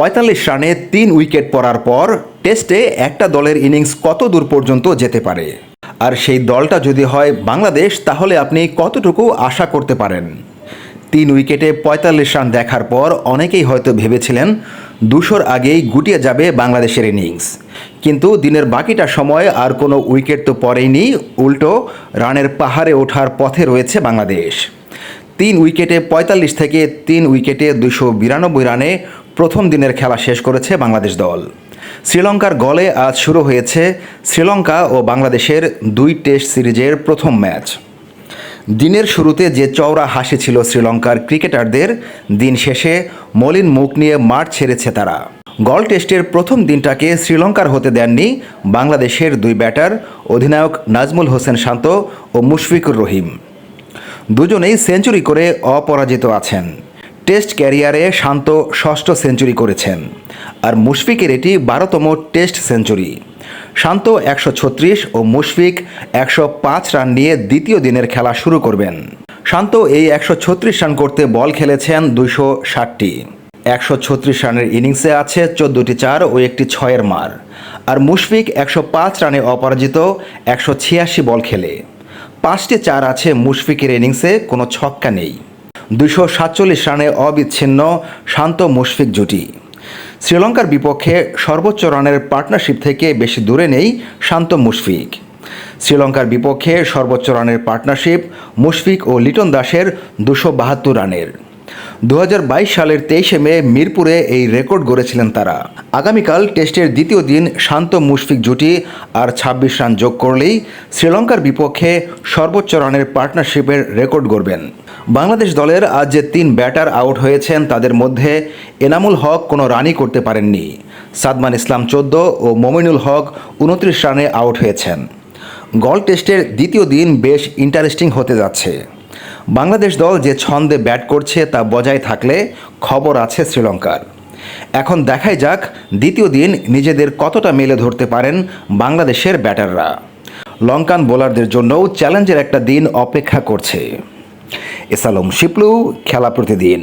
পঁয়তাল্লিশ রানে তিন উইকেট পড়ার পর টেস্টে একটা দলের ইনিংস কত দূর পর্যন্ত যেতে পারে? আর সেই দলটা যদি হয় বাংলাদেশ, তাহলে আপনি কতটুকু আশা করতে পারেন? তিন উইকেটে পঁয়তাল্লিশ রান দেখার পর অনেকেই হয়তো ভেবেছিলেন দুশোর আগেই গুটিয়ে যাবে বাংলাদেশের ইনিংস। কিন্তু দিনের বাকিটা সময় আর কোনো উইকেট তো পড়েইনি, উল্টো রানের পাহাড়ে ওঠার পথে রয়েছে বাংলাদেশ। তিন উইকেটে পঁয়তাল্লিশ থেকে তিন উইকেটে দুশো বিরানব্বই রানে প্রথম দিনের খেলা শেষ করেছে বাংলাদেশ দল। শ্রীলঙ্কার গলে আজ শুরু হয়েছে শ্রীলঙ্কা ও বাংলাদেশের দুই টেস্ট সিরিজের প্রথম ম্যাচ। দিনের শুরুতে যে চওড়া হাসি ছিল শ্রীলঙ্কার ক্রিকেটারদের, দিন শেষে মলিন মুখ নিয়ে মাঠ ছেড়েছে তারা। গল টেস্টের প্রথম দিনটাকে শ্রীলঙ্কার হতে দেননি বাংলাদেশের দুই ব্যাটার, অধিনায়ক নাজমুল হোসেন শান্ত ও মুশফিকুর রহিম। দুজনেই সেঞ্চুরি করে অপরাজিত আছেন। টেস্ট ক্যারিয়ারে শান্ত ষষ্ঠ সেঞ্চুরি করেছেন। আর মুশফিকের এটি বারোতম টেস্ট সেঞ্চুরি। শান্ত একশো ছত্রিশ ও মুশফিক একশো পাঁচ রান নিয়ে দ্বিতীয় দিনের খেলা শুরু করবেন। শান্ত এই একশো ছত্রিশ রান করতে বল খেলেছেন দুশো ষাটটি। একশো ছত্রিশ রানের ইনিংসে আছে চোদ্দোটি চার ও একটি ছয়ের মার। আর মুশফিক একশো পাঁচ রানে অপরাজিত একশো ছিয়াশি বল খেলে। পাঁচটি চার আছে মুশফিকের ইনিংসে, কোনো ছক্কা নেই। দুশো সাতচল্লিশ রানে অবিচ্ছিন্ন শান্ত মুশফিক জুটি। শ্রীলঙ্কার বিপক্ষে সর্বোচ্চ রানের পার্টনারশিপ থেকে বেশি দূরে নেই শান্ত মুশফিক। শ্রীলঙ্কার বিপক্ষে সর্বোচ্চ রানের পার্টনারশিপ মুশফিক ও লিটন দাসের দুশো বাহাত্তর রানের। দু হাজার বাইশ সালের তেইশে মে মিরপুরে এই রেকর্ড গড়েছিলেন তারা। আগামীকাল টেস্টের দ্বিতীয় দিন শান্ত মুশফিক জুটি আর ২৬ রান যোগ করলেই শ্রীলঙ্কার বিপক্ষে সর্বোচ্চ রানের পার্টনারশিপের রেকর্ড গড়বেন। বাংলাদেশ দলের আজ যে তিন ব্যাটার আউট হয়েছেন, তাদের মধ্যে এনামুল হক কোনো রানই করতে পারেননি। সাদমান ইসলাম চোদ্দ ও মমিনুল হক উনত্রিশ রানে আউট হয়েছেন। গল টেস্টের দ্বিতীয় দিন বেশ ইন্টারেস্টিং হতে যাচ্ছে। বাংলাদেশ দল যে ছন্দে ব্যাট করছে তা বজায় থাকলে খবর আছে শ্রীলঙ্কার। এখন দেখাই যাক দ্বিতীয় দিন নিজেদের কতটা মেলে ধরতে পারেন বাংলাদেশের ব্যাটাররা। লঙ্কান বোলারদের জন্যও চ্যালেঞ্জের একটা দিন অপেক্ষা করছে। এসালম শিপলু খেলা প্রতিদিন।